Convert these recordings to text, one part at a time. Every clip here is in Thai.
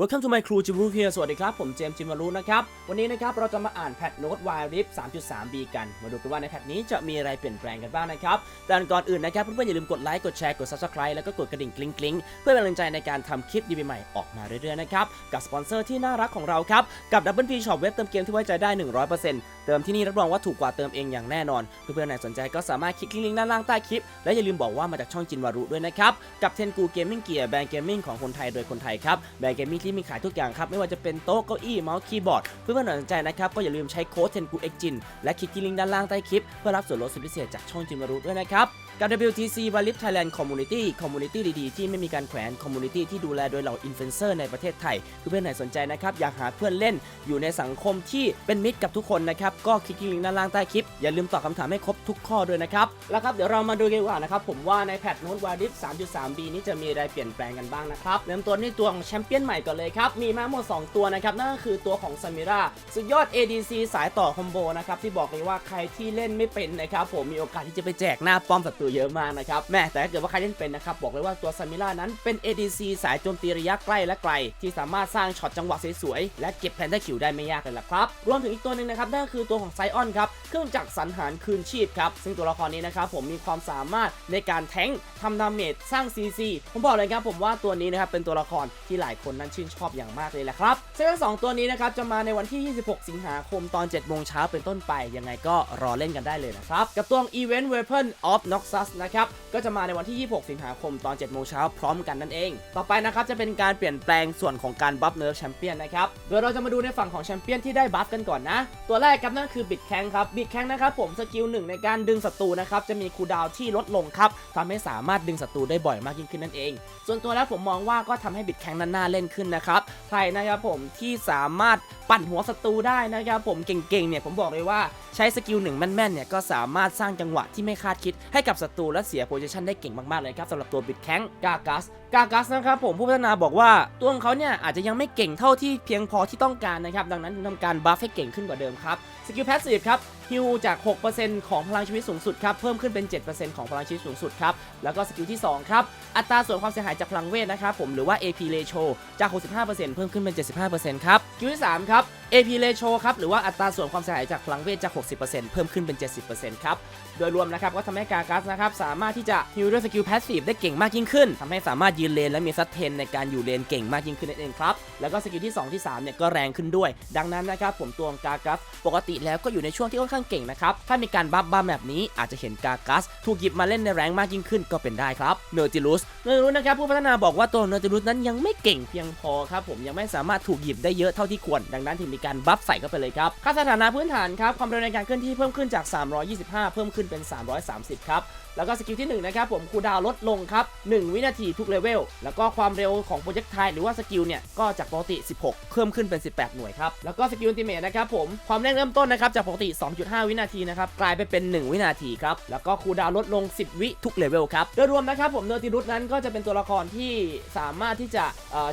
Welcome to my crew จิมรูเฮียสวัสดีครับ ผมเจมจิมารุนะครับ วันนี้นะครับเราจะมาอ่านแพทโน้ต Wild Rift 3.3b กัน มาดูกันว่าในแพทนี้จะมีอะไรเปลี่ยนแปลงกันบ้างนะครับ แต่ก่อนอื่นนะครับเพื่อนๆอย่าลืมกดไลค์กดแชร์กด Subscribe แล้วก็กดกระดิ่งกริ๊งๆเพื่อเป็นกำลังใจในการทำคลิปดีใหม่ๆออกมาเรื่อยๆนะครับ กับสปอนเซอร์ที่น่ารักของเราครับ กับ Double P Shop เว็บเติมเกมที่ไว้ใจได้ 100%เติมที่นี่รับรองว่าถูกกว่าเติมเองอย่างแน่นอนเพื่อนๆไหนสนใจก็สามารถคลิกลิงก์ด้านล่างใต้คลิปและอย่าลืมบอกว่ามาจากช่องจินวารุด้วยนะครับกับเทนกูเกมมิ่งเกียร์แบรนด์เกมมิ่งของคนไทยโดยคนไทยครับแบรนด์เกมมิ่งที่มีขายทุกอย่างครับ ไม่ว่าจะเป็นโต๊ะเก้าอี้เมาส์คีย์บอร์ด เพื่อนๆไหนสนใจนะครับ ก็อย่าลืมใช้โค้ดเทนกูเอ็กจินและคลิกที่ลิงก์ด้านล่างใต้คลิป เพื่อรับส่วนลดสุดพิเศษจากช่องจินมารุด้วยนะครับ กับ WTC v a l i p Thailand Community Community ดีๆ ที่ไม่มีการแขวน Community ที่ดูแลโดยเหล่าอินฟลูเอนเซอร์ในประเทศไทยเพื่อนๆไหนสนใจนะครับ อยากหาเพื่อนเล่นอยู่ในสังคมที่เป็นมิตรกับทุกคนนะครับ ก็คลิกที่ลิงก์ด้านล่างใต้คลิป อย่าลืมตอบคำถามให้ครบทุกข้อด้วยนะครับ แล้วครับ เดี๋ยวเรามาดูกันดีกว่านะครับ ผมว่าในแพทโน้ตวาริฟ 3.3b นี้จะมีอะไรเปลี่ยนแปลงกันบ้างนะครับเริ่มต้นที่ตัวของแชมเปี้ยนใหม่ก่อนเลยครับมีมาหมด 2 ตัวนะครับนั่นก็คือตัวของซามิราสุดยอด ADC สายต่อคอมโบนะครับที่บอกเลยว่าใครที่เล่นไม่เป็นนะครับผมมีโอกาสที่จะไปแจกหน้าป้อมศัตรูเยอะมากนะครับแม่แต่ถ้าเกิดว่าใครเล่นเป็นนะครับบอกเลยว่าตัวซามิรานั้นเป็น ADC สายโจมตีระยะใกล้และไกล ที่สามารถสร้างช็อตจังหวะสวยๆและเก็บแพนด้าคิวได้ไม่ยากเลยล่ะครับรวมถึงอีกตัวหนึ่งนะครับนั่นก็คือตัวของไซออนครับเครื่องจักรสังหารคืนชีพครับซึ่งตัวละครนี้นะครับผมมีความสามารถในการแทงทำดาเมจสร้าง CC ผมบอกเลยครับผมว่าตัวนี้นะครับเป็นตัวละครที่หลายคนนั้นชื่นชอบอย่างมากเลยแหละครับซึ่งทั้งสองตัวนี้นะครับจะมาในวันที่ 26 สิงหาคมตอน7โมงเช้าเป็นต้นไปยังไงก็รอเล่นกันได้เลยนะครับกับตัว Event Weapon of Noxus นะครับ ก็จะมาในวันที่ 26 สิงหาคมตอน 7 โมงเช้าพร้อมกันนั่นเอง ต่อไปนะครับจะเป็นการเปลี่ยนแปลงส่วนของการบัฟเนิร์ฟแชมเปี้ยนนะครับ โดยเราจะมาดูในฝั่งของแชมเปี้ยนที่ได้บัฟกันก่อนนะ ตัวแรกครับนั่นคือบิดแข้งครับ บิดแข้งนะครับผมสกิลหนึ่งในการดึงศัตรูนะครับจะมีคูดาวที่ลดลงครับทำให้สามารถดึงศัตรูได้บ่อยมากยิ่งขึ้นนั่นเอง ส่วนตัวแล้วผมมองว่าก็ทำให้บิดแข้งนั้นน่าเล่นขึ้นนะครับใครนะครับผมที่สามารถปั่นหัวศัตรูได้นะครับผมเก่งๆเนี่ยผมบอกเลยว่าใช้สกิลหนึ่งแม่นๆเนี่ยก็สามารถสร้างจังหวะที่ไม่คาดคิดให้กับศัตรูและเสียโพซิชันได้เก่งมากๆเลยครับสำหรับตัวบิดแข้งกากัสกากัสนะครับผมผู้พัฒนาบอกว่าตัวของเขาเนี่ยอาจจะยังไม่เก่งเท่าที่เพียงพอที่ต้องการนะครับดังนั้นจึงทำการบัฟให้เก่งขึ้นกว่าเดิมครับสกิลแพสซีฟครับ ฮิวจาก 6%ของพลังชีวิตสูงสุดครับ เพิ่มขึ้นเป็น 7%ของพลังชีวิตสูงสุดครับ แล้วก็สกิลที่สองครับ อัตราส่วนความเสียหายจากพลังเวทนะครับผม หรือว่า AP ratio จาก 65%เพิ่มขึ้นเป็น 75%ครับ สกิลที่สามครับ AP ratio ครับ หรือว่าอัตราส่วนความเสียหายจากพลังเวทจาก 60%เพิ่มขึ้นเป็น 70%ครับ โดยรวมนะครับก็ทำให้กากัสนะครับสามารถที่จะฮิลด้วยสกิลแพสซีฟได้เก่งมากยิ่งขึ้นทำให้สามารถยืนเลนและมีซัดเทนในการอยู่เลนเก่งมากยิ่งขึ้นนั่นเองครับ แล้วก็สกิลที่ 2 ที่3เนี่ยก็แรงขึ้นด้วย ดังนั้นนะครับผมตัวกากัสปกติแล้วก็อยู่ในช่วงที่ค่อนข้างเก่งนะครับ ถ้ามีการบัฟบ้าแบบนี้อาจจะเห็นกากัสถูกหยิบมาเล่นในแรงมากยิ่งขึ้นก็เป็นได้ครับเนอร์จิลุสเนอร์จิลุสนะครับผู้พัฒนาบอกว่าตัวเนอร์จิลุสนั้นยังไม่เก่งเพียงพอครับผมยังไม่สามารถถูกหยิบได้เยอะเท่าที่ควร ดังนั้นถึงมีการบัฟใส่เข้าไปเลยครับค่าสถานะพื้นฐานครับความเร็วในการเคลื่อนที่เพิ่มขึ้นจาก 325 เพิ่มขึ้นเป็น 330 ครับแล้วก็สกิลที่1นะครับผมคูดาวลดลงครับ 1 วินาทีทุกเลเวล แล้วก็ความเร็วของโปรเจกต์ไทหรือว่าสกิลเนี่ย ก็จากปกติ 16 เพิ่มขึ้นเป็น 18 หน่วยครับ แล้วก็สกิลอัลติเมทนะครับผม ความเร่งเริ่มต้นนะครับ จากปกติ 2.5วินาทีนะครับกลายไปเป็น 1 วินาทีครับแล้วก็คูดาวลดลง 10 วิทุกเลเวลครับโดยรวมนะครับผมเนอร์ติรุสนั้นก็จะเป็นตัวละครที่สามารถที่จะ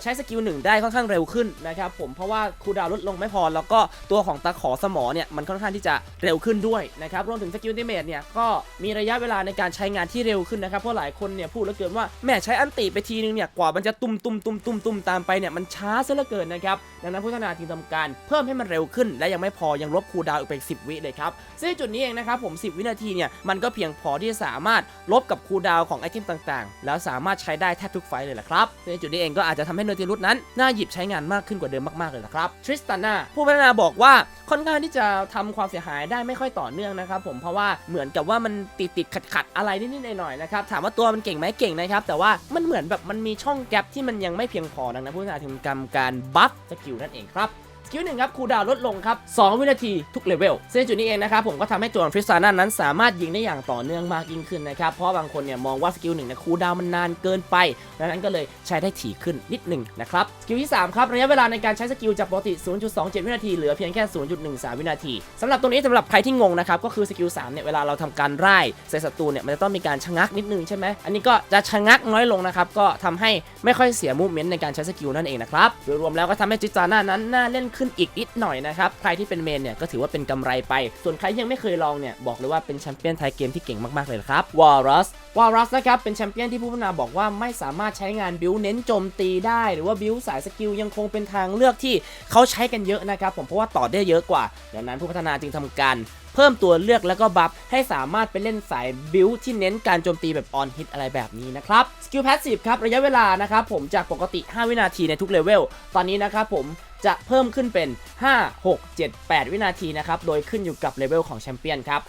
ใช้สกิลหนึ่งได้ค่อนข้างเร็วขึ้นนะครับผมเพราะว่าคูดาวลดลงไม่พอ แล้วก็ตัวของตะขอสมอเนี่ยมันค่อนข้างที่จะเร็วขึ้นด้วยนะครับรวมถึงสกิลติเมทเนี่ยก็มีระยะเวลาในการใช้งานที่เร็วขึ้นนะครับเพราะหลายคนเนี่ยพูดแล้วเกินว่าแม่ใช้อันติไปทีนึงเนี่ยกว่ามันจะตุ้มตุ้มตุ้มตุ้มตุ้มตามไปเนี่ยมันช้าซะเหลือเกินนะครับดังนั้นพัฒนาจึงทำการเพิ่มให้มันเร็วขึ้น และยังไม่พอยังลบคูดาวอีกไป10 วิเลยครับซึ่งจุดนี้เองนะครับผม 10 วินาทีเนี่ยมันก็เพียงพอที่จะสามารถลบกับคูดาวของไอเทมต่างๆ แล้วสามารถใช้ได้แทบทุกไฟเลยแหละครับซึ่งจุดนี้เองก็อาจจะทำให้เนอร์ติรุสนั้นน่าหยิบใช้งานมากขึ้นกว่าเดิมมากๆเลยละครับทริสตาน่าผู้พัฒนาบอกว่าค่อนข้างที่จะทำความเสียหายได้ไม่ค่อยต่อเนื่องนะครับผมเพราะว่าเหมือนกับว่ามันติดติดขัดขัดๆอะไรนิดๆหน่อยๆนะครับถามว่าตัวมันเก่งไหมเก่งนะครับแต่ว่ามันเหมือนแบบมันมีช่องแกลบที่มันยังไม่เพียงพอดังนั้นผู้พัฒนาถึงกรรมการบัฟสกิลนั่นเองครับ สกิลหนึ่งครับคูดาวลดลงครับ2วินาทีทุกเลเวลซึ่งจุดนี้เองนะครับผมก็ทำให้ตัวทริสตาน่านั้นสามารถยิงได้อย่างต่อเนื่องมากยิ่งขึ้นนะครับเพราะบางคนเนี่ยมองว่าสกิลหนึ่งเนี่ยคูดาวมันนานเกินไปดังนั้นก็เลยใช้ได้ถี่ขึ้นนิดหนึ่งนะครับสกิลที่3ครับระยะเวลาในการใช้สกิลจากปกติ 0.27 วินาทีเหลือเพียงแค่ 0.13 วินาทีสำหรับตรงนี้สำหรับใครที่งงนะครับก็คือสกิล3เนี่ยเวลาเราทำการไล่ใส่ศัตรูเนี่ยมันจะต้องมีการชะงักนิดนึงใช่ไหมอันนี้ก็จะชะงักน้อยลงนะครับก็ทำให้ไม่ค่อยเสียมูฟเมนต์ในการใช้สกิลนั่นเองนะครับโดยรวมแล้วก็ทำให้จิตาน่านั้นน่าเล่นขึ้นอีกนิดหน่อยนะครับ ใครที่เป็นเมนเนี่ยก็ถือว่าเป็นกำไรไป ส่วนใครยังไม่เคยลองเนี่ยบอกเลยว่าเป็นแชมเปี้ยนไทยเกมที่เก่งมากๆเลยครับวอลรัสวอลรัสนะครับเป็นแชมเปี้ยนที่ผู้พัฒนาบอกว่าไม่สามารถใช้งานบิวเน้นโจมตีได้ หรือว่าบิวสายสกิลยังคงเป็นทางเลือกที่เขาใช้กันเยอะนะครับผมเพราะว่าต่อได้เยอะกว่าดังนั้นผู้พัฒนาจึงทำการเพิ่มตัวเลือกแล้วก็บัฟให้สามารถไปเล่นสายบิวที่เน้นการโจมตีแบบออนฮิตอะไรแบบนี้นะครับสกิลแพสซีฟครับระยะเวลานะครับผมจากปกติ 5 วินาทีในทุกเลเวลตอนนี้นะครับผม จะเพิ่มขึ้นเป็น 5 6 7 8 วินาทีนะครับ โดยขึ้นอยู่กับเลเวลของแชมเปี้ยนครับ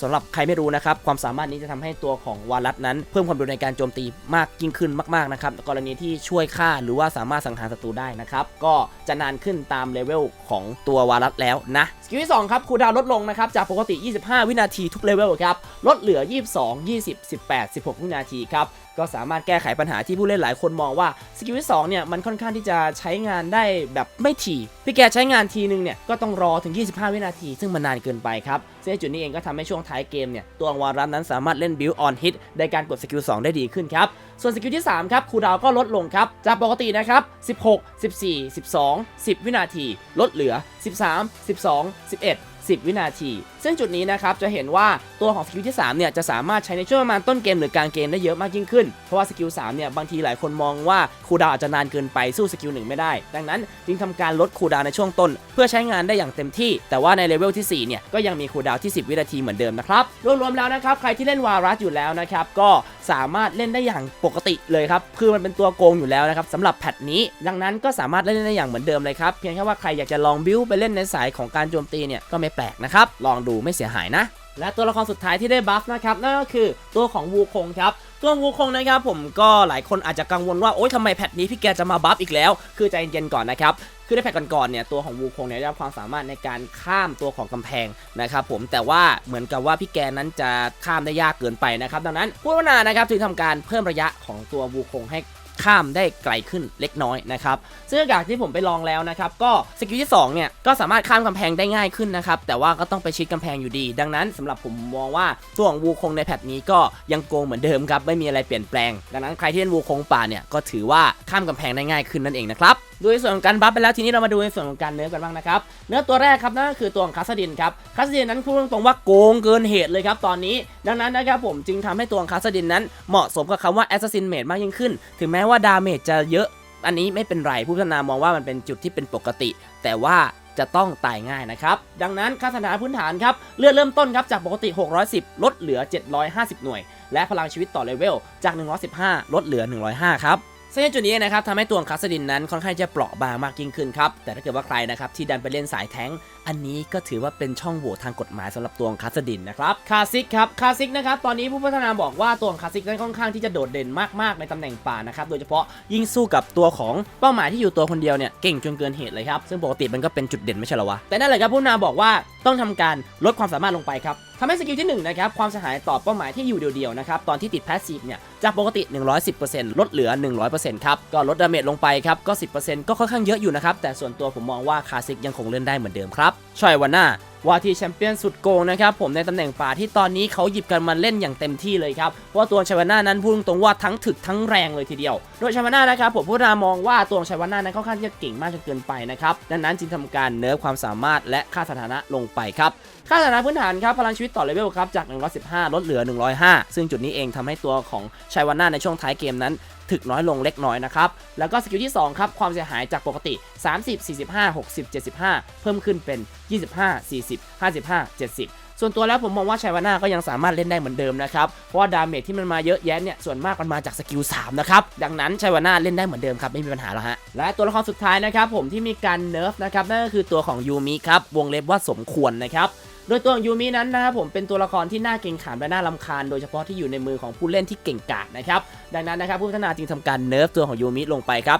สำหรับใครไม่รู้นะครับ ความสามารถนี้จะทำให้ตัวของวารัสนั้น เพิ่มความเร็วในการโจมตีมากยิ่งขึ้นมากๆนะครับกรณีที่ช่วยฆ่าหรือว่าสามารถสังหารศัตรูได้นะครับ ก็จะนานขึ้นตามเลเวลของตัววารัสแล้วนะสกิลที่2ครับคูดาวลดลงนะครับจากปกติ 25 วินาทีทุกเลเวลครับลดเหลือ 22 20 18 16 วินาทีครับก็สามารถแก้ไขปัญหาที่ผู้เล่นหลายคนมองว่าสกิลที่2เนี่ยมันค่อนข้างที่จะใช้งานได้แบบไม่ถี่พี่แกใช้งานทีนึงเนี่ยก็ต้องรอถึง 25 วินาที ซึ่งมันนานเกินไปครับซึ่งจุดนี้เองก็ทำให้ช่วงท้ายเกมเนี่ยตัววารันนั้นสามารถเล่นบิลออนฮิตในการกดสกิล2ได้ดีขึ้นครับ ส่วนสกิลที่ 3 ครับคูดาวก็ลดลงครับ จากปกตินะครับ 16 14 12 10 วินาที ลดเหลือ 13 12 11 10 วินาทีซึ่งจุดนี้นะครับจะเห็นว่าตัวของสกิลที่3เนี่ยจะสามารถใช้ในช่วงประมาณต้นเกมหรือกลางเกมได้เยอะมากยิ่งขึ้น เพราะว่าสกิล3เนี่ยบางทีหลายคนมองว่าคูดาวอาจจะนานเกินไปสู้สกิล1ไม่ได้ ดังนั้นจึงทำการลดคูดาวในช่วงต้น เพื่อใช้งานได้อย่างเต็มที่ แต่ว่าในเลเวลที่4เนี่ยก็ยังมีคูดาวที่ 10 วินาทีเหมือนเดิมนะครับรวมๆแล้วนะครับใครที่เล่นวารัสอยู่แล้วนะครับก็สามารถเล่นได้อย่างปกติเลยครับคือมันเป็นตัวโกงอยู่แล้วนะครับสำหรับแพทนี้ ดังนั้นก็สามารถเล่นได้อย่างเหมือนเดิมเลยครับเพียงแค่ว่าใครอยากจะลองบิวไปเล่นในสายของการโจมตีเนี่ยก็ไม่แปลกนะครับลองดูไม่เสียหายนะ และตัวละครสุดท้ายที่ได้บัฟนะครับนั่นก็คือตัวของวูคงครับตัววูคงนะครับผมก็หลายคนอาจจะกังวลว่าโอ๊ยทำไมแพทนี้พี่แกจะมาบัฟอีกแล้ว คือใจเย็นๆก่อนนะครับคือในแพทก่อนๆเนี่ยตัวของวูคงเนี่ยได้รับความสามารถในการข้ามตัวของกำแพงนะครับผมแต่ว่าเหมือนกับว่าพี่แกนั้นจะข้ามได้ยากเกินไปนะครับดังนั้นผู้พัฒนานะครับจึงทำการเพิ่มระยะของตัววูคงให้ ข้ามได้ไกลขึ้นเล็กน้อยนะครับซึ่งจากที่ผมไปลองแล้วนะครับก็สกิลที่2เนี่ยก็สามารถข้ามกำแพงได้ง่ายขึ้นนะครับแต่ว่าก็ต้องไปชิดกำแพงอยู่ดี ดังนั้นสำหรับผมมองว่าตัวของวูคงในแพทนี้ก็ยังโกงเหมือนเดิมครับไม่มีอะไรเปลี่ยนแปลง ดังนั้นใครที่เล่นวูคงป่าเนี่ยก็ถือว่าข้ามกำแพงได้ง่ายขึ้นนั่นเองนะครับ โดยส่วนของการบัฟไปแล้วทีนี้เรามาดูในส่วนของการเนื้อกันบ้างนะครับเนื้อตัวแรกครับนั่นก็คือตัวของคาสดินครับคาสดินนั้นพูดตรงๆว่าโกงเกินเหตุเลยครับตอนนี้ ดังนั้นนะครับผมจึงทำให้ตัวของคาสดินนั้นเหมาะสมกับคำว่าแอสซัสซินเมดมากยิ่งขึ้น ถึงแม้ว่าดาเมจจะเยอะ อันนี้ไม่เป็นไรผู้พัฒนามองว่ามันเป็นจุดที่เป็นปกติ แต่ว่าจะต้องตายง่ายนะครับ ดังนั้นค่าสถานพื้นฐานครับ เลือดเริ่มต้นครับ จากปกติ 610 ลดเหลือ 750 หน่วย และพลังชีวิตต่อเลเวล จาก 115 ลดเหลือ 105 ครับ ซึ่งในจุดนี้นะครับทำให้ตัวของคาสดินนั้นค่อนข้างจะเปราะบางมากยิ่งขึ้นครับ แต่ถ้าเกิดว่าใครนะครับที่ดันไปเล่นสายแท้ง อันนี้ก็ถือว่าเป็นช่องโหว่ทางกฎหมายสำหรับตัวของคาสดินนะครับคาซิกครับคาซิกนะครับตอนนี้ผู้พัฒนาบอกว่าตัวของคาซิกนั้นค่อนข้างที่จะโดดเด่นมากๆในตำแหน่งป่านะครับโดยเฉพาะยิ่งสู้กับตัวของเป้าหมายที่อยู่ตัวคนเดียวเนี่ยเก่งจนเกินเหตุเลยครับซึ่งปกติมันก็เป็นจุดเด่นไม่ใช่เหรอวะแต่นั่นแหละครับผู้พัฒนาบอกว่าต้องทำการลดความสามารถลงไปครับทำให้สกิลที่หนึ่งนะครับ ความเสียหายต่อเป้าหมายที่อยู่เดียวๆนะครับ ตอนที่ติดแพสซีฟเนี่ย จากปกติ 110%ลดเหลือ 100%ครับ ก็ลดดาเมจลงไปครับ ก็ 10%ก็ค่อนข้างเยอะอยู่นะครับ แต่ส่วนตัวผมมองว่าคาซิกยังคงเล่นได้เหมือนเดิมครับชอยวันหน้า ว่าทีแชมเปี้ยนสุดโกงนะครับผมในตำแหน่งป่าที่ตอนนี้เขาหยิบกันมาเล่นอย่างเต็มที่เลยครับว่าตัวชายวนานั้นพูดตรงว่าทั้งถึกทั้งแรงเลยทีเดียว โดยชายวนานะครับผมพูดนามองว่าตัวชายวนานั้นค่อนข้างจะเก่งมากจนเกินไปนะครับดังนั้นจึงทำการเนิร์ฟความสามารถและค่าสถานะลงไปครับค่าสถานะพื้นฐานครับพลังชีวิตต่อเลเวลครับจาก 115 ลดเหลือ 105 ซึ่งจุดนี้เองทำให้ตัวของชัยวาน่าในช่วงท้ายเกมนั้น ถึกน้อยลงเล็กน้อยนะครับ แล้วก็สกิลที่ 2 ครับ ความเสียหายจากปกติ 30 45 60 75 เพิ่มขึ้นเป็น 25 40 55 70ส่วนตัวแล้วผมมองว่าชัยวาน่าก็ยังสามารถเล่นได้เหมือนเดิมนะครับ เพราะว่าดาเมจที่มันมาเยอะแยะเนี่ยส่วนมากมันมาจากสกิล3นะครับ ดังนั้นชัยวาน่าเล่นได้เหมือนเดิมครับไม่มีปัญหาแล้วฮะ และตัวละครสุดท้ายนะครับผมที่มีการเนิร์ฟนะครับนั่นก็คือตัวของยูมิครับวงเล็บว่าสมควรนะครับ โดยตัวของยูมินั้นนะครับผมเป็นตัวละครที่น่าเกรงขามและน่ารำคาญ โดยเฉพาะที่อยู่ในมือของผู้เล่นที่เก่งกาจนะครับดังนั้นนะครับผู้พัฒนาจึงทำการเนิร์ฟตัวของยูมิลงไปครับ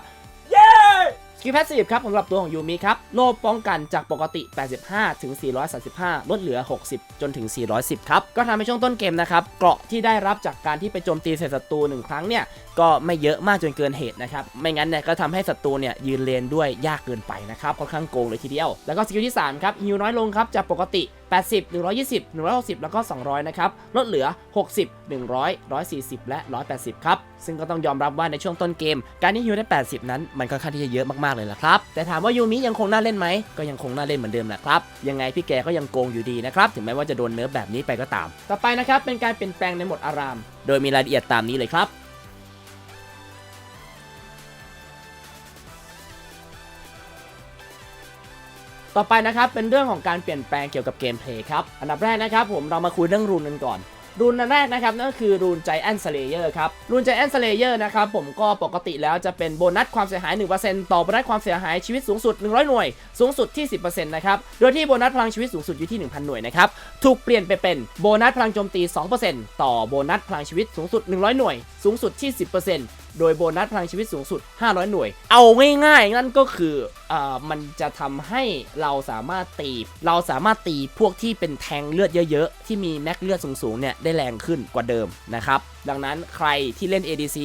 เย้สกิลแพสซีฟครับสำหรับตัวของยูมิครับโลบป้องกันจากปกติ 85 ถึง 435 ลดเหลือ 60 จนถึง 410 ครับ ก็ทำให้ช่วงต้นเกมนะครับ เกราะที่ได้รับจากการที่ไปโจมตีใส่ศัตรูหนึ่งครั้งเนี่ย ก็ไม่เยอะมากจนเกินเหตุนะครับ ไม่งั้นเนี่ยก็ทำให้ศัตรูเนี่ยยืนเลนด้วยยากเกินไปนะครับ ค่อนข้างโกงเลยทีเดียว แล้วก็สกิลที่ 3 ครับฮิวน้อยลงครับจากปกติ 80 120 160 แล้วก็ 200 นะครับ ลดเหลือ 60 100 140 และ 180 ครับ ซึ่งก็ต้องยอมรับว่าในช่วงต้นเกม การที่ฮิวได้ 80 นั้นมันค่อนข้างที่จะเยอะมากๆเลยละครับ แต่ถามว่ายูมิยังคงน่าเล่นไหม ก็ยังคงน่าเล่นเหมือนเดิมแหละครับ ยังไงพี่แกก็ยังโกงอยู่ดีนะครับ ถึงแม้ว่าจะโดนเนิร์ฟแบบนี้ไปก็ตาม ต่อไปนะครับเป็นการเปลี่ยนแปลงในหมดอาราม โดยมีรายละเอียดตามนี้เลยครับ ต่อไปนะครับเป็นเรื่องของการเปลี่ยนแปลงเกี่ยวกับเกมเพลย์ครับ อันดับแรกนะครับผมเรามาคุยเรื่องรูนกันก่อน รูนอันแรกนะครับนั่นก็คือรูนใจแอนสเลเยอร์ครับ รูนใจแอนสเลเยอร์นะครับผมก็ปกติแล้วจะเป็นโบนัสความเสียหาย 1%ต่อโบนัสความเสียหายชีวิตสูงสุด 100 หน่วย สูงสุดที่ 10%นะครับ โดยที่โบนัสพลังชีวิตสูงสุดอยู่ที่ 1,000 หน่วยนะครับ ถูกเปลี่ยนไปเป็นโบนัสพลังโจมตี 2%ต่อโบนัสพลังชีวิตสูงสุด 100 หน่วย สูงสุดที่ 10% โดยโบนัสพลังชีวิตสูงสุด 500 หน่วย เอาง่ายๆนั่นก็คืออมันจะทำให้เราสามารถตี เราสามารถตีพวกที่เป็นแทงเลือดเยอะๆ ที่มีแม็กเลือดสูงๆเนี่ยได้แรงขึ้นกว่าเดิมนะครับ ดังนั้นใครที่เล่น ADC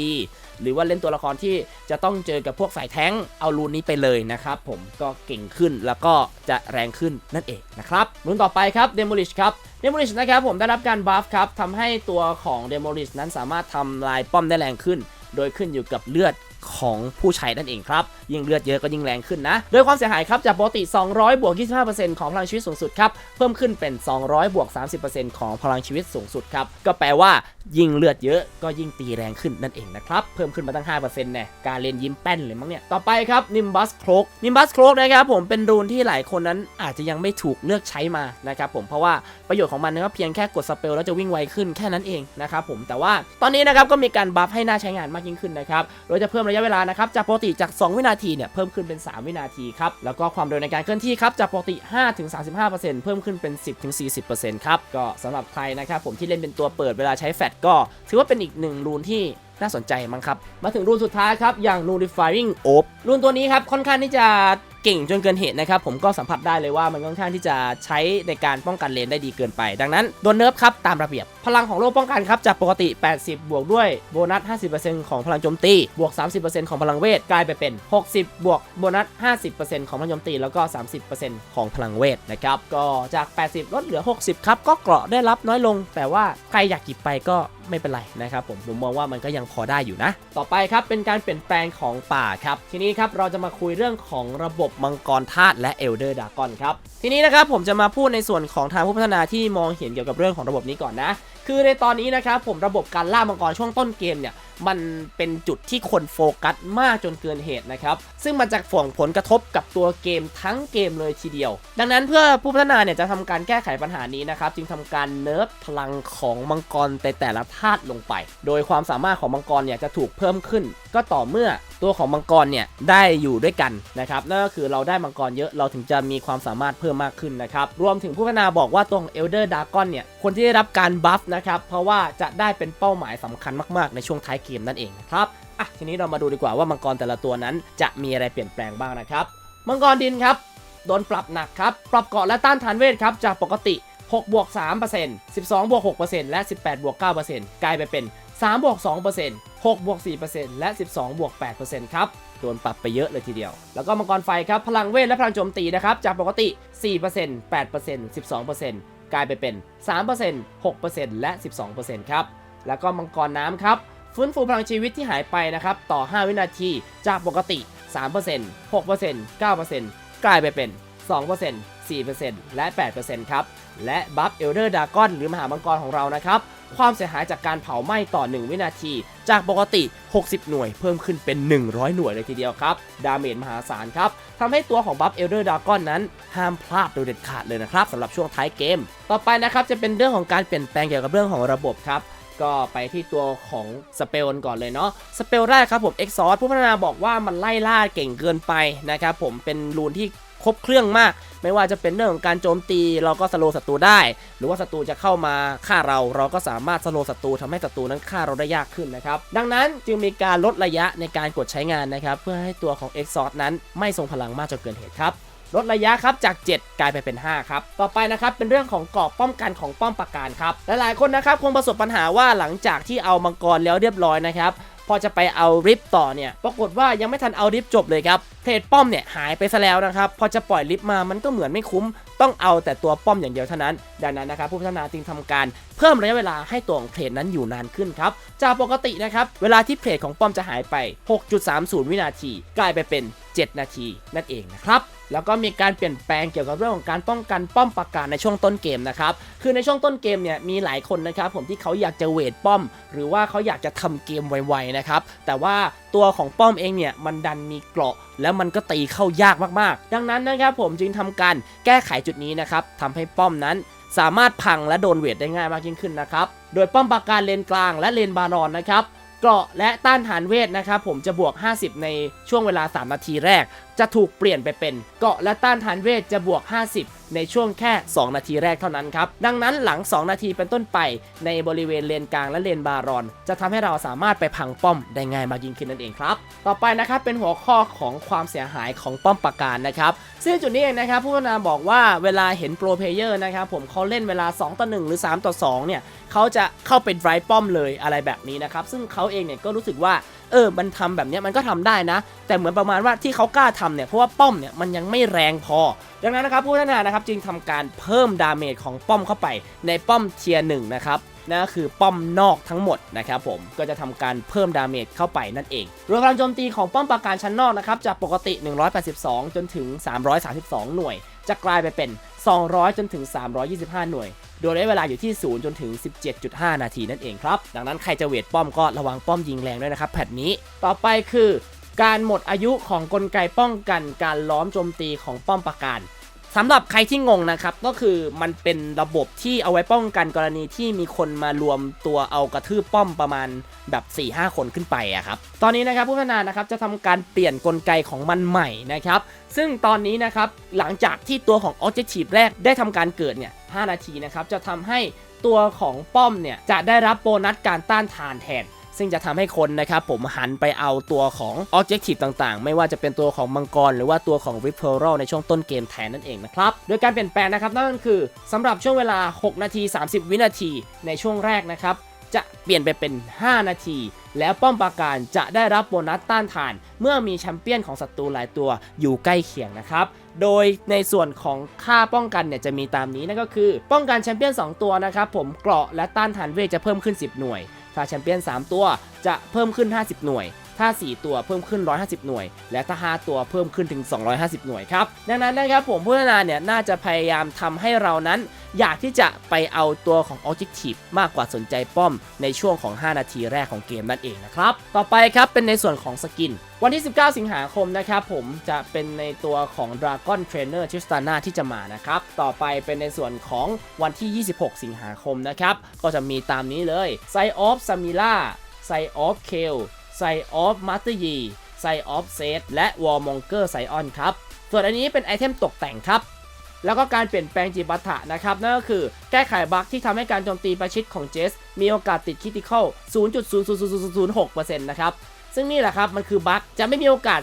หรือว่าเล่นตัวละครที่จะต้องเจอกับพวกสายแท้งเอารูนนี้ไปเลยนะครับผมก็เก่งขึ้นแล้วก็จะแรงขึ้นนั่นเองนะครับรูนต่อไปครับ Demolish ครับ Demolish นะครับผมได้รับการบัฟครับทำให้ตัวของ Demolish นั้นสามารถทำลายป้อมได้แรงขึ้น โดยขึ้นอยู่กับเลือดของผู้ใช้นั่นเองครับ ยิ่งเลือดเยอะก็ยิ่งแรงขึ้นนะ โดยความเสียหายครับจากปกติ 200 บวก 25%ของพลังชีวิตสูงสุดครับ เพิ่มขึ้นเป็น 200 บวก 30%ของพลังชีวิตสูงสุดครับ ก็แปลว่า ยิ่งเลือดเยอะก็ยิ่งตีแรงขึ้นนั่นเองนะครับ เพิ่มขึ้นมาตั้ง5%แน่การเล่นยิ้มแป้นเลยมั้งเนี่ย ต่อไปครับ Nimbus Cloak Nimbus Cloak นะครับผมเป็นรูนที่หลายคนนั้นอาจจะยังไม่ถูกเลือกใช้มานะครับผมเพราะว่าประโยชน์ของมันนะครับเพียงแค่กดสเปลแล้วจะวิ่งไวขึ้นแค่นั้นเองนะครับผมแต่ว่าตอนนี้นะครับก็มีการบัฟให้น่าใช้งานมากยิ่งขึ้นนะครับโดยจะเพิ่มระยะเวลานะครับจากปกติจาก 2 วินาทีเนี่ยเพิ่มขึ้นเป็น 3 วินาทีครับแล้วก็ความเร็วในการเคลื่อนที่ครับจากปกติ 5-35%เพิ่มขึ้นเป็น 10-40%ครับก็สำหรับใครนะครับผมที่เล่นเป็นตัวเปิดเวลาใช้แฟลชก็ถือว่าเป็นอีกหนึ่งรูนที่น่าสนใจมั้งครับ มาถึงรูนสุดท้ายครับ อย่าง Nulifying Orb รูนตัวนี้ครับ ค่อนข้างที่จะ เก่งจนเกินเหตุนะครับผมก็สัมผัสได้เลยว่ามันค่อนข้างที่จะใช้ในการป้องกันเลนได้ดีเกินไป ดังนั้นโดนเนิร์ฟครับตามระเบียบ พลังของโล่ป้องกันครับจากปกติ 80 บวกด้วยโบนัส 50%ของพลังโจมตี บวก 30%ของพลังเวทกลายไปเป็น 60 บวกโบนัส 50%ของพลังโจมตีแล้วก็ 30%ของพลังเวทนะครับก็จาก 80 ลดเหลือ 60 ครับก็เกราะได้รับน้อยลง แต่ว่าใครอยากหยิบไปก็ไม่เป็นไรนะครับผมผมมองว่ามันก็ยังพอได้อยู่นะ ต่อไปครับเป็นการเปลี่ยนแปลงของป่าครับทีนี้ครับเราจะมาคุยเรื่องของระบบมังกรธาตุและเอลเดอร์ดากอนครับ ทีนี้นะครับผมจะมาพูดในส่วนของทางผู้พัฒนาที่มองเห็นเกี่ยวกับเรื่องของระบบนี้ก่อนนะ คือในตอนนี้นะครับผมระบบการล่ามังกรช่วงต้นเกมเนี่ยมันเป็นจุดที่คนโฟกัสมากจนเกินเหตุนะครับ ซึ่งมันจะส่งผลกระทบกับตัวเกมทั้งเกมเลยทีเดียว ดังนั้นเพื่อผู้พัฒนาเนี่ยจะทำการแก้ไขปัญหานี้นะครับ จึงทำการเนิร์ฟพลังของมังกรแต่แต่ละธาตุลงไป โดยความสามารถของมังกรเนี่ยจะถูกเพิ่มขึ้น ก็ต่อเมื่อตัวของมังกรเนี่ยได้อยู่ด้วยกันนะครับนั่นก็คือเราได้มังกรเยอะเราถึงจะมีความสามารถเพิ่มมากขึ้นนะครับรวมถึงผู้พัฒนาบอกว่าตัวของ Elder Dragon เนี่ยคนที่ได้รับการบัฟนะครับเพราะว่าจะได้เป็นเป้าหมายสำคัญมากๆในช่วงท้ายเกมนั่นเองนะครับอะทีนี้เรามาดูดีกว่าว่ามังกรแต่ละตัวนั้น จะมีอะไรเปลี่ยนแปลงบ้างนะครับมังกรดินครับโดนปรับหนักครับปรับเกาะและต้านทานเวทครับจากปกติ6บวก3% 12บวก6%และ 18บวก9%กลายไปเป็น3บวก2% 6บวก4%และ 12บวก8%ครับ โดนปรับไปเยอะเลยทีเดียว แล้วก็มังกรไฟครับ พลังเวทและพลังโจมตีนะครับ จากปกติ 4% 8% 12%กลายไปเป็น 3% 6%และ 12%ครับ แล้วก็มังกรน้ำครับ ฟื้นฟูพลังชีวิตที่หายไปนะครับต่อ 5 วินาทีจากปกติ 3% 6% 9%กลายไปเป็น 2% 4%และ 8%ครับ และบัฟเอลเดอร์ดากอนหรือมหามังกรของเรานะครับ ความเสียหายจากการเผาไหม้ต่อ 1 วินาที จากปกติ 60 หน่วยเพิ่มขึ้นเป็น 100 หน่วยเลยทีเดียวครับ ดาเมจมหาศาลครับทำให้ตัวของบัฟเอลเดอร์ดากอนนั้น ห้ามพลาดโดยเด็ดขาดเลยนะครับสำหรับช่วงท้ายเกม ต่อไปนะครับจะเป็นเรื่องของการเปลี่ยนแปลงเกี่ยวกับเรื่องของระบบครับ ก็ไปที่ตัวของสเปลก่อนเลยเนาะสเปลแรกครับผม e x o ซอร์ผู้พัฒนาบอกว่ามันไล่ล่าเก่งเกินไปนะครับผมเป็นรูนที่ครบเครื่องมาก ไม่ว่าจะเป็นเรื่องของการโจมตีเราก็สโลศัตรูได้ หรือว่าศัตรูจะเข้ามาฆ่าเรา เราก็สามารถสโลศัตรูทำให้ศัตรูนั้นฆ่าเราได้ยากขึ้นนะครับ ดังนั้นจึงมีการลดระยะในการกดใช้งานนะครับ เพื่อให้ตัวของ e x o ซนั้นไม่ทรงพลังมากจนเกินเหตุครับ ลดระยะครับจาก 7 กลายไปเป็น 5 ครับ ต่อไปนะครับเป็นเรื่องของกรอบป้องกันของป้อมปราการครับหลายๆคนนะครับคงประสบปัญหาว่าหลังจากที่เอามังกรแล้วเรียบร้อยนะครับพอจะไปเอาริฟต่อเนี่ย ปรากฏว่ายังไม่ทันเอาริฟจบเลยครับ เทรดป้อมเนี่ยหายไปซะแล้วนะครับ พอจะปล่อยริฟมามันก็เหมือนไม่คุ้ม ต้องเอาแต่ตัวป้อมอย่างเดียวเท่านั้น ดังนั้นนะครับผู้พัฒนาจึงทำการเพิ่มระยะเวลาให้ตัวของเทรดนั้นอยู่นานขึ้นครับ จากปกตินะครับ เวลาที่เทรดของป้อมจะหายไป 6.30 วินาที กลายไปเป็น 7 นาทีนั่นเองนะครับ แล้วก็มีการเปลี่ยนแปลงเกี่ยวกับเรื่องของการป้องกันป้อมปราการในช่วงต้นเกมนะครับ คือในช่วงต้นเกมเนี่ยมีหลายคนนะครับผมที่เขาอยากจะเวทป้อม หรือว่าเขาอยากจะทำเกมไวๆนะครับ แต่ว่าตัวของป้อมเองเนี่ยมันดันมีเกราะ แล้วมันก็ตีเข้ายากมากๆ ดังนั้นนะครับผมจึงทำการแก้ไขจุดนี้นะครับทำให้ป้อมนั้นสามารถพังและโดนเวทได้ง่ายมากยิ่งขึ้นนะครับ โดยป้อมปราการเลนกลางและเลนบารอนนะครับเกราะและต้านทานเวทนะครับผมจะบวก 50 ในช่วงเวลา 3 นาทีแรก จะถูกเปลี่ยนไปเป็นเกาะและต้านทานเวทจะบวก 50 ในช่วงแค่ 2 นาทีแรกเท่านั้นครับ ดังนั้นหลัง 2 นาทีเป็นต้นไป ในบริเวณเลนกลางและเลนบารอน จะทำให้เราสามารถไปพังป้อมได้ง่ายมากยิ่งขึ้นนั่นเองครับ ต่อไปนะครับเป็นหัวข้อของความเสียหายของป้อมปราการนะครับ ซึ่งจุดนี้เองนะครับผู้พัฒนาบอกว่าเวลาเห็นโปรเพเยอร์นะครับผมเขาเล่นเวลา 2 ต่อ 1 หรือ 3 ต่อ 2 เนี่ยเขาจะเข้าไปไรป้อมเลยอะไรแบบนี้นะครับซึ่งเขาเองเนี่ยก็รู้สึกว่าเออมันทำแบบนี้มันก็ทำได้นะ แต่เหมือนประมาณว่าที่เขากล้าทำเนี่ยเพราะว่าป้อมเนี่ยมันยังไม่แรงพอ ดังนั้นนะครับผู้พัฒนานะครับจึงทำการเพิ่มดาเมจของป้อมเข้าไปในป้อมเทียร์หนึ่งนะครับนั่นก็คือป้อมนอกทั้งหมดนะครับผมก็จะทำการเพิ่มดาเมจเข้าไปนั่นเองรวมพลังโจมตีของป้อมปราการชั้นนอกนะครับจากปกติ 182 จนถึง 332 หน่วย จะกลายไปเป็น 200 จนถึง 325 หน่วย โดยระยะเวลาอยู่ที่ 0 จนถึง 17.5 นาทีนั่นเองครับ ดังนั้นใครจะเวทป้อมก็ระวังป้อมยิงแรงด้วยนะครับแพทนี้ ต่อไปคือ การหมดอายุของกลไกป้องกันการล้อมโจมตีของป้อมปราการสำหรับใครที่งงนะครับก็คือมันเป็นระบบที่เอาไว้ป้องกันกรณีที่มีคนมารวมตัวเอากระทืบป้อมประมาณแบบ 4-5 คนขึ้นไปอะครับตอนนี้นะครับผู้พัฒนานะครับจะทำการเปลี่ยนกลไกของมันใหม่นะครับซึ่งตอนนี้นะครับหลังจากที่ตัวของ Objective แรกได้ทำการเกิดเนี่ย 5 นาทีนะครับจะทำให้ตัวของป้อมเนี่ยจะได้รับโบนัสการต้านทานแทน ซึ่งจะทำให้คนนะครับผมหันไปเอาตัวของ Objective ต่างๆ ไม่ว่าจะเป็นตัวของมังกร หรือว่าตัวของ r i p e r a l ในช่วงต้นเกมแทนนั่นเองนะครับ โดยการเปลี่ยนแปลงนะครับนั่นคือสำหรับช่วงเวลา 6 นาที 30 วินาทีในช่วงแรกนะครับจะเปลี่ยนไปเป็น 5 นาที แล้วป้อมปราการจะได้รับโบนัสต้านทาน เมื่อมีแชมเปี้ยนของศัตรูหลายตัวอยู่ใกล้เคียงนะครับ โดยในส่วนของค่าป้องกันเนี่ยจะมีตามนี้นั่นก็คือ ป้องกันแชมเปี้ยน 2 ตัวนะครับผมเกราะและต้านทานเวทจะเพิ่มขึ้น 10 หน่วย ถ้าแชมเปี้ยน 3 ตัวจะเพิ่มขึ้น 50 หน่วย ถ้า 4 ตัวเพิ่มขึ้น 150 หน่วย และถ้า 5 ตัวเพิ่มขึ้นถึง 250 หน่วยครับ ดังนั้นนะครับผมผู้พัฒนาเนี่ยน่าจะพยายามทำให้เรานั้น อยากที่จะไปเอาตัวของ Objective มากกว่าสนใจป้อมในช่วงของ 5 นาทีแรกของเกมนั่นเองนะครับ ต่อไปครับเป็นในส่วนของสกิน วันที่ 19 สิงหาคมนะครับผมจะเป็นในตัวของ Dragon Trainer Tristana ที่จะมานะครับ ต่อไปเป็นในส่วนของวันที่ 26 สิงหาคมนะครับ ก็จะมีตามนี้เลยไซออฟซามิล่าไซออฟเคล ไซออฟมาสเตอร์ยีไซออฟเซตและวอลมองเกอร์ไซออนครับ ส่วนอันนี้เป็นไอเทมตกแต่งครับ แล้วก็การเปลี่ยนแปลงจิบัตะนะครับ นั่นก็คือแก้ไขบั๊กที่ทำให้การโจมตีประชิดของเจส มีโอกาสติดคิติคอล0.00006%นะครับ ซึ่งนี่แหละครับ มันคือบั๊กจะไม่มีโอกาส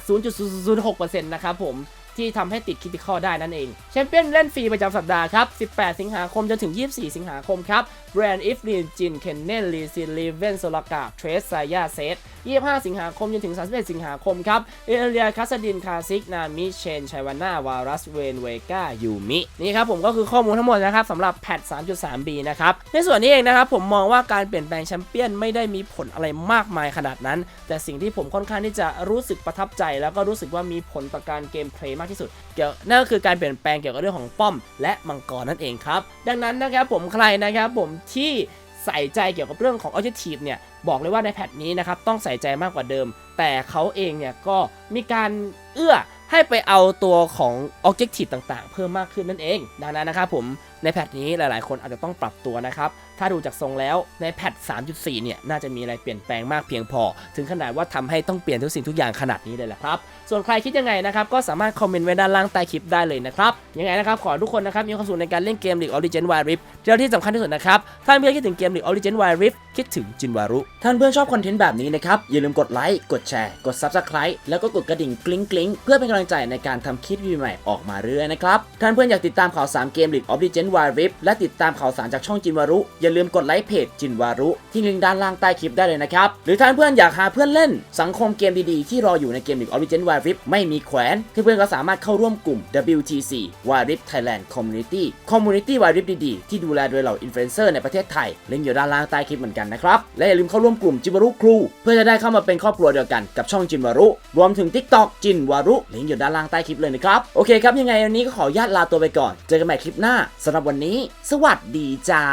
0.006%นะครับผม ที่ทำให้ติดคิติคอได้นั่นเองแชมเปี้ยนเล่นฟรีประจำสัปดาห์ครับ 18 สิงหาคมจนถึง 24 สิงหาคมครับแบรนด์อิฟลีนจินเคนเนนลีซินลีเวนโซลากาเทรสไซยาเซต25 สิงหาคมจนถึง 31 สิงหาคมครับเอเลียคาสดินคาซิกนามิเชนชัยวาน่าวารัสเวนเวกายูมินี่ครับผมก็คือข้อมูลทั้งหมดนะครับสำหรับแพท 3.3b นะครับในส่วนนี้เองนะครับผมมองว่าการเปลี่ยนแปลงแชมเปี้ยนไม่ได้มีผลอะไรมากมายขนาดนั้น แต่สิ่งที่ผมค่อนข้างที่จะรู้สึกประทับใจ แล้วก็รู้สึกว่ามีผลต่อการเกมเพลย์มากที่สุด เกี่ยวนั่นก็คือการเปลี่ยนแปลงเกี่ยวกับเรื่องของป้อม และมังกรนั่นเองครับ ดังนั้นนะครับผมใครนะครับผมที่ใส่ใจเกี่ยวกับเรื่องของ Objective เนี่ยบอกเลยว่าในแพทนี้นะครับต้องใส่ใจมากกว่าเดิม แต่เขาเองเนี่ยก็มีการเอื้อให้ไปเอาตัวของ Objective ต่างๆ เพิ่มมากขึ้นนั่นเอง ดังนั้นนะครับผม ในแพทนี้หลายๆ คนอาจจะต้องปรับตัวนะครับ ถ้าดูจากทรงแล้วในแพท 3.4 เนี่ย น่าจะมีอะไรเปลี่ยนแปลงมากเพียงพอ ถึงขนาดว่าทำให้ต้องเปลี่ยนทุกสิ่งทุกอย่างขนาดนี้เลยแหละครับ ส่วนใครคิดยังไงนะครับ ก็สามารถคอมเมนต์ไว้ด้านล่างใต้คลิปได้เลยนะครับ ยังไงนะครับ ขอทุกคนนะครับมีความสุขในการเล่นเกม League of Legends Wild Rift แล้วที่สำคัญที่สุดนะครับ ถ้าเพื่อนคิดถึงเกม League of Legends Wild Rift คิดถึงจินวารุ ท่านเพื่อนชอบคอนเทนต์แบบนี้นะครับ อย่าลืมกดไลค์ กดแชร์ กด Subscribe แล้วก็กดกระดิ่งกริ๊งกริ๊งเพื่อเป็นกำลังใจในการทำคลิปใหม่ๆออกมาเรื่อยนะครับ ท่านเพื่อนอยากติดตามข่าวสารเกม League of Legends วาริฟและติดตามข่าวสารจากช่องจินวารุ อย่าลืมกดไลค์เพจจินวารุ ที่ลิงก์ด้านล่างใต้คลิปได้เลยนะครับ หรือถ้าเพื่อนอยากหาเพื่อนเล่น สังคมเกมดีๆ ที่รออยู่ในเกม League of Legends Wild Rift ไม่มีแขวน เพื่อนๆก็สามารถเข้าร่วมกลุ่ม WTC Wild Rift Thailand Community Community Wild Rift ดีๆที่ดูแลโดยเหล่าอินฟลูเอนเซอร์ในประเทศไทยลิงก์อยู่ด้านล่างใต้คลิปเหมือนกันนะครับและอย่าลืมเข้าร่วมกลุ่มจินวารุครู เพื่อจะได้เข้ามาเป็นครอบครัวเดียวกันกับช่องจินวารุ รวมถึง TikTok จินวารุลิงก์อยู่ด้านล่างใต้คลิปเลยนะครับโอเคครับยังไงวันนี้ก็ขออนุญาตลาตัวไปก่อน เจอกันใหม่คลิปหน้าสำหรับวันนี้ สวัสดีจ้า